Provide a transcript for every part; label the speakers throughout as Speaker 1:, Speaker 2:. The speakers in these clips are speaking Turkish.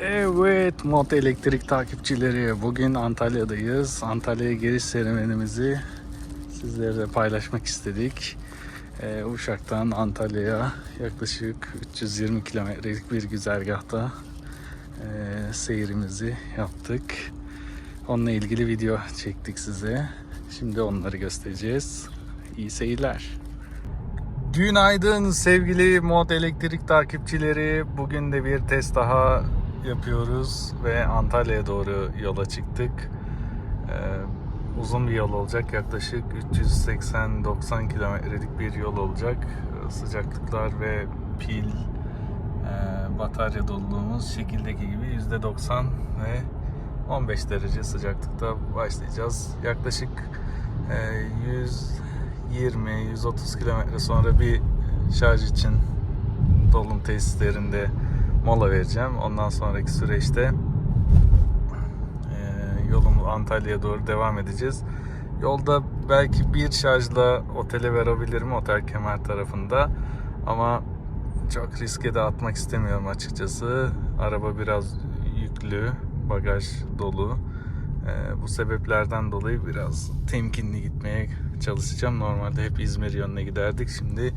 Speaker 1: Evet Mod Elektrik takipçileri bugün Antalya'dayız. Antalya'ya giriş serüvenimizi sizlerle paylaşmak istedik. Ee, Uşak'tan Antalya'ya yaklaşık 320 kilometrelik bir güzergahta e, seyrimizi yaptık. Onunla ilgili video çektik size. Şimdi onları göstereceğiz. İyi seyirler. Günaydın sevgili Mod Elektrik takipçileri. Bugün de bir test daha yapıyoruz ve Antalya'ya doğru yola çıktık. Ee, uzun bir yol olacak. Yaklaşık 380-90 kilometrelik bir yol olacak. Ee, Sıcaklıklar ve pil e, batarya doluluğumuz şekildeki gibi %90 ve 15 derece sıcaklıkta başlayacağız. Yaklaşık e, 120-130 kilometre sonra bir şarj için dolum tesislerinde mola vereceğim. Ondan sonraki süreçte e, yolumuz Antalya'ya doğru devam edeceğiz. Yolda belki bir şarjla otele verebilirim otel kemer tarafında ama çok riske de atmak istemiyorum açıkçası. Araba biraz yüklü, bagaj dolu. Bu sebeplerden dolayı biraz temkinli gitmeye çalışacağım. Normalde hep İzmir yönüne giderdik. Şimdi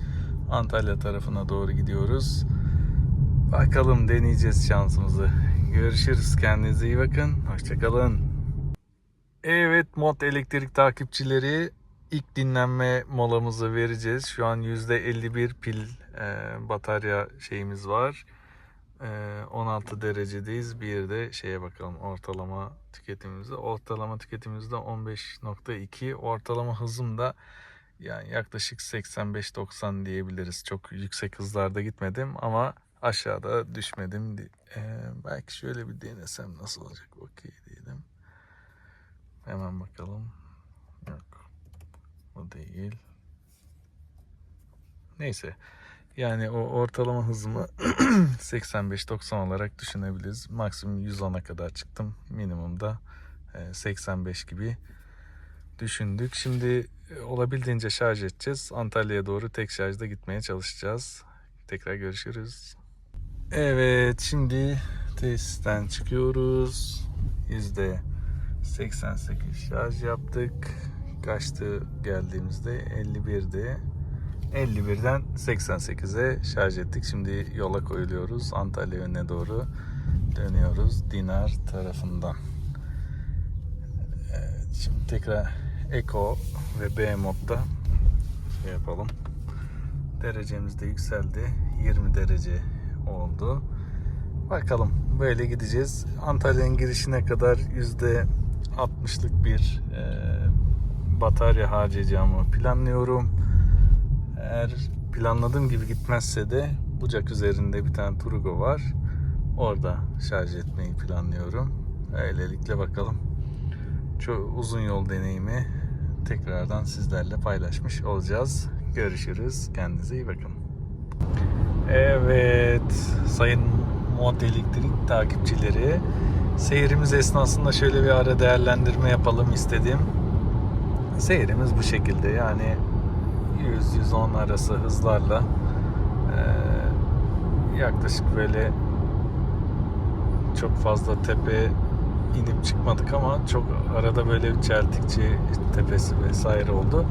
Speaker 1: Antalya tarafına doğru gidiyoruz. Bakalım deneyeceğiz şansımızı. Görüşürüz. Kendinize iyi bakın. Hoşçakalın. Evet mod elektrik takipçileri ilk dinlenme molamızı vereceğiz. Şu an %51 pil e, batarya şeyimiz var. E, 16 derecedeyiz. Bir de şeye bakalım ortalama tüketimimizi. Ortalama tüketimimiz de 15.2. Ortalama hızım da yani yaklaşık 85-90 diyebiliriz. Çok yüksek hızlarda gitmedim ama aşağıda düşmedim. E, belki şöyle bir denesem nasıl olacak okey diyelim. Hemen bakalım. Yok. O değil. Neyse. Yani o ortalama hızımı 85-90 olarak düşünebiliriz. Maksimum 110'a kadar çıktım. Minimumda e, 85 gibi düşündük. Şimdi e, olabildiğince şarj edeceğiz. Antalya'ya doğru tek şarjda gitmeye çalışacağız. Tekrar görüşürüz. Evet şimdi tesisten çıkıyoruz. Yüzde 88 şarj yaptık. Kaçtı geldiğimizde 51'di. 51'den 88'e şarj ettik. Şimdi yola koyuluyoruz. Antalya yönüne doğru dönüyoruz. Dinar tarafından. Evet, şimdi tekrar Eco ve B modda şey yapalım. Derecemiz de yükseldi. 20 derece oldu. Bakalım böyle gideceğiz. Antalya'nın girişine kadar yüzde 60'lık bir e, batarya harcayacağımı planlıyorum. Eğer planladığım gibi gitmezse de Bucak üzerinde bir tane Turugo var. Orada şarj etmeyi planlıyorum. Öylelikle bakalım. Çok uzun yol deneyimi tekrardan sizlerle paylaşmış olacağız. Görüşürüz. Kendinize iyi bakın. Evet, sayın mod elektrik takipçileri. Seyrimiz esnasında şöyle bir ara değerlendirme yapalım istedim. Seyrimiz bu şekilde yani 100-110 arası hızlarla yaklaşık böyle çok fazla tepe inip çıkmadık ama çok arada böyle çeltikçi tepesi vesaire oldu.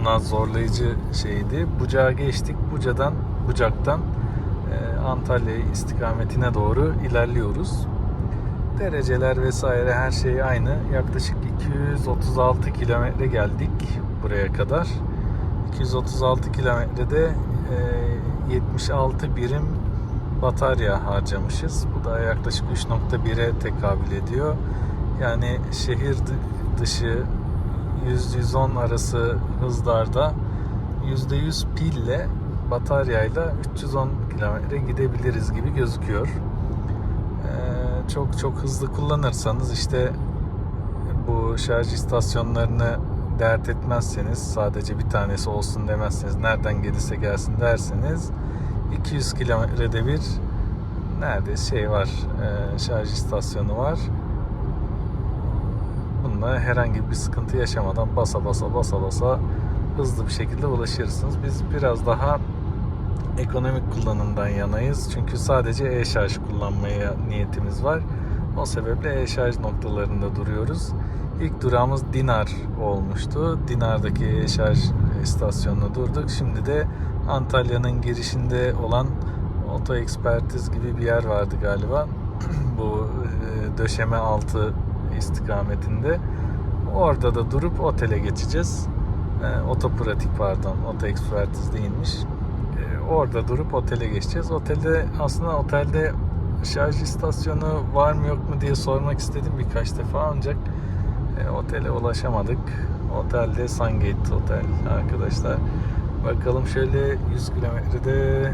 Speaker 1: Bunlar zorlayıcı şeydi. Bucağa geçtik. Buca'dan, Bucak'tan e, Antalya istikametine doğru ilerliyoruz. Dereceler vesaire her şey aynı. Yaklaşık 236 kilometre geldik buraya kadar. 236 kilometrede e, 76 birim batarya harcamışız. Bu da yaklaşık 3.1'e tekabül ediyor. Yani şehir dışı 100-110 arası hızlarda %100 pille bataryayla 310 kilometre gidebiliriz gibi gözüküyor. Ee, çok çok hızlı kullanırsanız işte bu şarj istasyonlarını dert etmezseniz sadece bir tanesi olsun demezseniz nereden gelirse gelsin derseniz 200 kilometrede bir neredeyse şey var e, şarj istasyonu var bununla herhangi bir sıkıntı yaşamadan basa basa basa basa hızlı bir şekilde ulaşırsınız biz biraz daha ekonomik kullanımdan yanayız. Çünkü sadece e-şarj kullanmaya niyetimiz var. O sebeple e-şarj noktalarında duruyoruz. İlk durağımız Dinar olmuştu. Dinar'daki e-şarj istasyonuna durduk. Şimdi de Antalya'nın girişinde olan Oto Ekspertiz gibi bir yer vardı galiba. Bu e, döşeme altı istikametinde. Orada da durup otele geçeceğiz. E, otopratik pardon, oto ekspertiz değilmiş. E, orada durup otele geçeceğiz. Otelde aslında otelde şarj istasyonu var mı yok mu diye sormak istedim birkaç defa ancak e, otele ulaşamadık. Otelde Sungate Otel arkadaşlar. Bakalım şöyle 100 kilometrede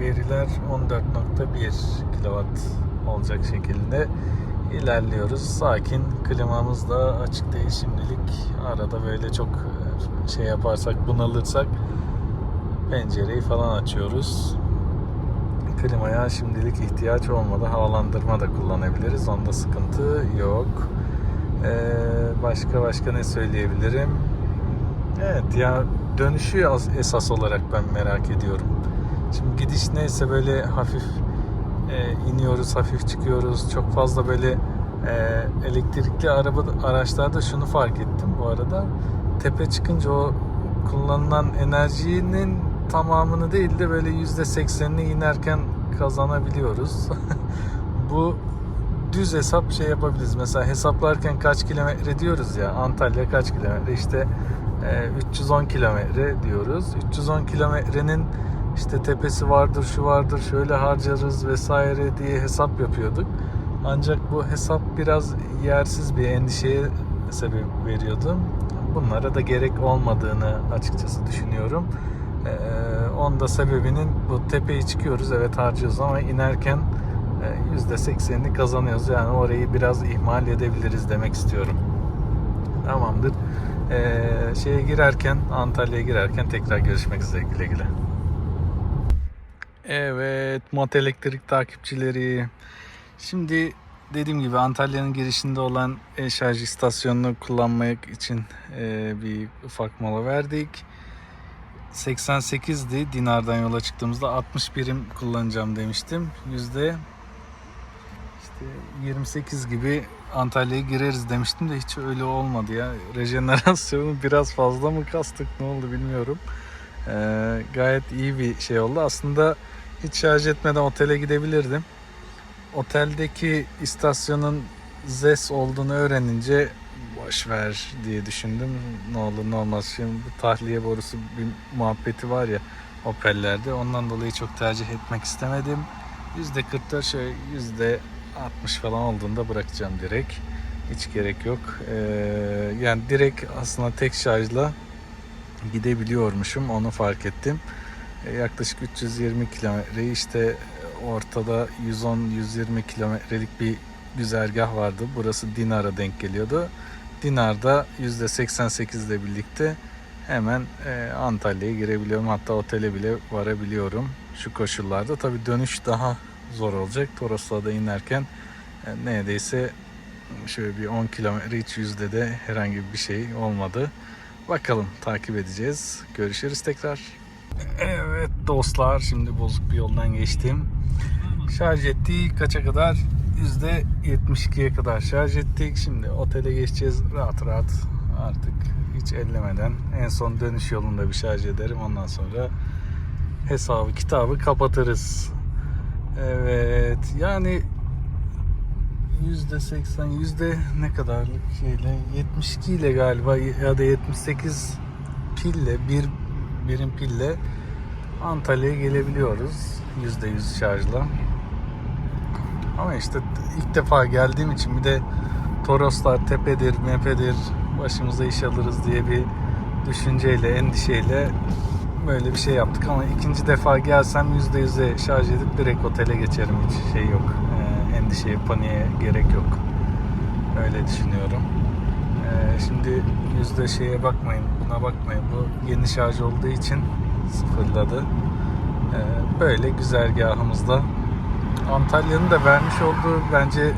Speaker 1: veriler 14.1 kilowatt olacak şekilde ilerliyoruz. Sakin. Klimamız da açık değil şimdilik. Arada böyle çok e, şey yaparsak bunalırsak pencereyi falan açıyoruz. Klimaya şimdilik ihtiyaç olmadı. Havalandırma da kullanabiliriz. Onda sıkıntı yok. Ee, başka başka ne söyleyebilirim? Evet ya dönüşü as- esas olarak ben merak ediyorum. Şimdi gidiş neyse böyle hafif e, iniyoruz, hafif çıkıyoruz. Çok fazla böyle e, elektrikli araba araçlarda şunu fark ettim bu arada. Tepe çıkınca o kullanılan enerjinin tamamını değil de böyle yüzde seksenini inerken kazanabiliyoruz. bu düz hesap şey yapabiliriz. Mesela hesaplarken kaç kilometre diyoruz ya. Antalya kaç kilometre? İşte e, 310 kilometre diyoruz. 310 kilometrenin işte tepesi vardır, şu vardır, şöyle harcarız vesaire diye hesap yapıyorduk. Ancak bu hesap biraz yersiz bir endişeye sebep veriyordu. Bunlara da gerek olmadığını açıkçası düşünüyorum. Ee, onda sebebinin bu tepeyi çıkıyoruz evet harcıyoruz ama inerken e, %80'ini kazanıyoruz. Yani orayı biraz ihmal edebiliriz demek istiyorum. Tamamdır. Ee, şeye girerken Antalya'ya girerken tekrar görüşmek üzere güle güle. Evet, Mot Elektrik takipçileri. Şimdi dediğim gibi Antalya'nın girişinde olan e-şarj istasyonunu kullanmak için e, bir ufak mola verdik. 88'di Dinar'dan yola çıktığımızda 60 birim kullanacağım demiştim. Yüzde işte 28 gibi Antalya'ya gireriz demiştim de hiç öyle olmadı ya. Rejenerasyonu biraz fazla mı kastık ne oldu bilmiyorum. Ee, gayet iyi bir şey oldu. Aslında hiç şarj etmeden otele gidebilirdim. Oteldeki istasyonun ZES olduğunu öğrenince boş ver diye düşündüm. Ne olur ne olmaz. Şimdi bu tahliye borusu bir muhabbeti var ya Opel'lerde. Ondan dolayı çok tercih etmek istemedim. %44 şöyle %60 falan olduğunda bırakacağım direkt. Hiç gerek yok. Ee, yani direkt aslında tek şarjla gidebiliyormuşum. Onu fark ettim. E, yaklaşık 320 kilometre işte ortada 110-120 kilometrelik bir güzergah vardı. Burası Dinar'a denk geliyordu. Dinar'da %88 ile birlikte hemen e, Antalya'ya girebiliyorum. Hatta otele bile varabiliyorum şu koşullarda. Tabi dönüş daha zor olacak. Toroslar'da inerken e, neredeyse şöyle bir 10 kilometre hiç yüzde de herhangi bir şey olmadı. Bakalım takip edeceğiz. Görüşürüz tekrar. Evet dostlar şimdi bozuk bir yoldan geçtim. Şarj ettik kaça kadar? %72'ye kadar şarj ettik. Şimdi otele geçeceğiz rahat rahat artık hiç ellemeden. En son dönüş yolunda bir şarj ederim. Ondan sonra hesabı kitabı kapatırız. Evet yani %80 yüzde ne kadarlık şeyle 72 ile galiba ya da 78 pille bir birim pille Antalya'ya gelebiliyoruz %100 şarjla. Ama işte ilk defa geldiğim için bir de Toroslar tepedir, mepedir, başımıza iş alırız diye bir düşünceyle, endişeyle böyle bir şey yaptık ama ikinci defa gelsem %100'e şarj edip direkt otele geçerim hiç şey yok. Ee, endişeye, paniğe gerek yok. Öyle düşünüyorum. Ee, şimdi yüzde şeye bakmayın, buna bakmayın. Bu yeni şarj olduğu için sıfırladı. Ee, böyle güzergahımızda Antalya'nın da vermiş olduğu bence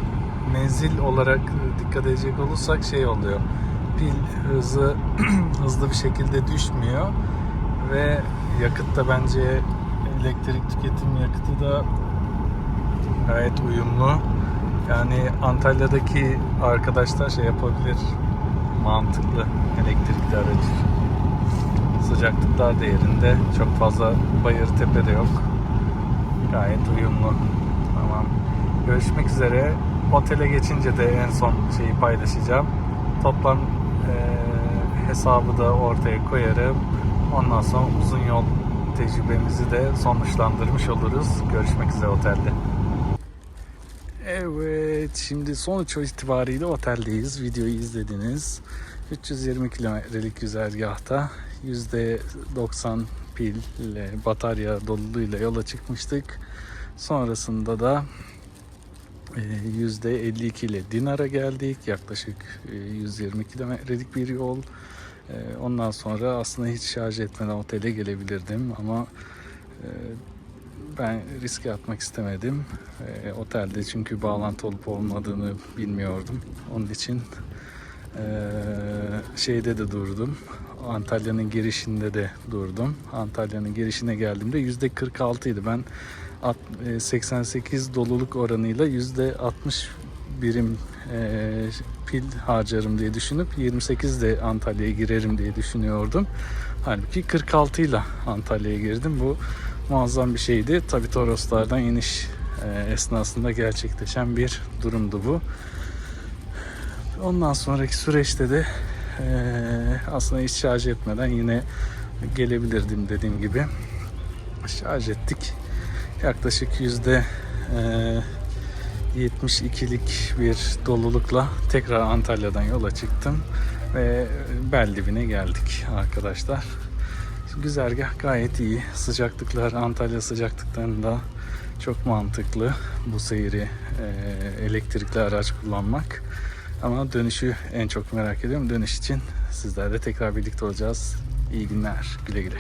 Speaker 1: menzil olarak dikkat edecek olursak şey oluyor. Pil hızı hızlı bir şekilde düşmüyor ve yakıt da bence elektrik tüketim yakıtı da gayet uyumlu. Yani Antalya'daki arkadaşlar şey yapabilir. Mantıklı elektrikli aracı. Sıcaklıklar da yerinde. Çok fazla bayır tepe de yok. Gayet uyumlu. Tamam. Görüşmek üzere. Otele geçince de en son şeyi paylaşacağım. Toplam eee, hesabı da ortaya koyarım. Ondan sonra uzun yol tecrübemizi de sonuçlandırmış oluruz. Görüşmek üzere otelde. Evet, şimdi sonuç itibariyle oteldeyiz. Videoyu izlediniz. 320 kilometrelik güzergahta %90 pil batarya doluluğuyla yola çıkmıştık. Sonrasında da e, %52 ile Dinar'a geldik. Yaklaşık e, 120 kilometrelik bir yol. E, Ondan sonra aslında hiç şarj etmeden otele gelebilirdim ama e, ben riske atmak istemedim. E, otelde çünkü bağlantı olup olmadığını bilmiyordum. Onun için e, şeyde de durdum. Antalya'nın girişinde de durdum. Antalya'nın girişine geldiğimde yüzde 46 idi. Ben e, 88 doluluk oranıyla yüzde 60 birim e, pil harcarım diye düşünüp 28 de Antalya'ya girerim diye düşünüyordum. Halbuki 46 ile Antalya'ya girdim. Bu muazzam bir şeydi. Tabi Toroslardan iniş e, esnasında gerçekleşen bir durumdu bu. Ondan sonraki süreçte de e, aslında hiç şarj etmeden yine gelebilirdim dediğim gibi. Şarj ettik. Yaklaşık yüzde e, 72'lik bir dolulukla tekrar Antalya'dan yola çıktım ve Beldibine geldik arkadaşlar. Güzergah gayet iyi. Sıcaklıklar Antalya sıcaklıklarında çok mantıklı bu seyri e, elektrikli araç kullanmak. Ama dönüşü en çok merak ediyorum. Dönüş için sizlerle tekrar birlikte olacağız. İyi günler. Güle güle.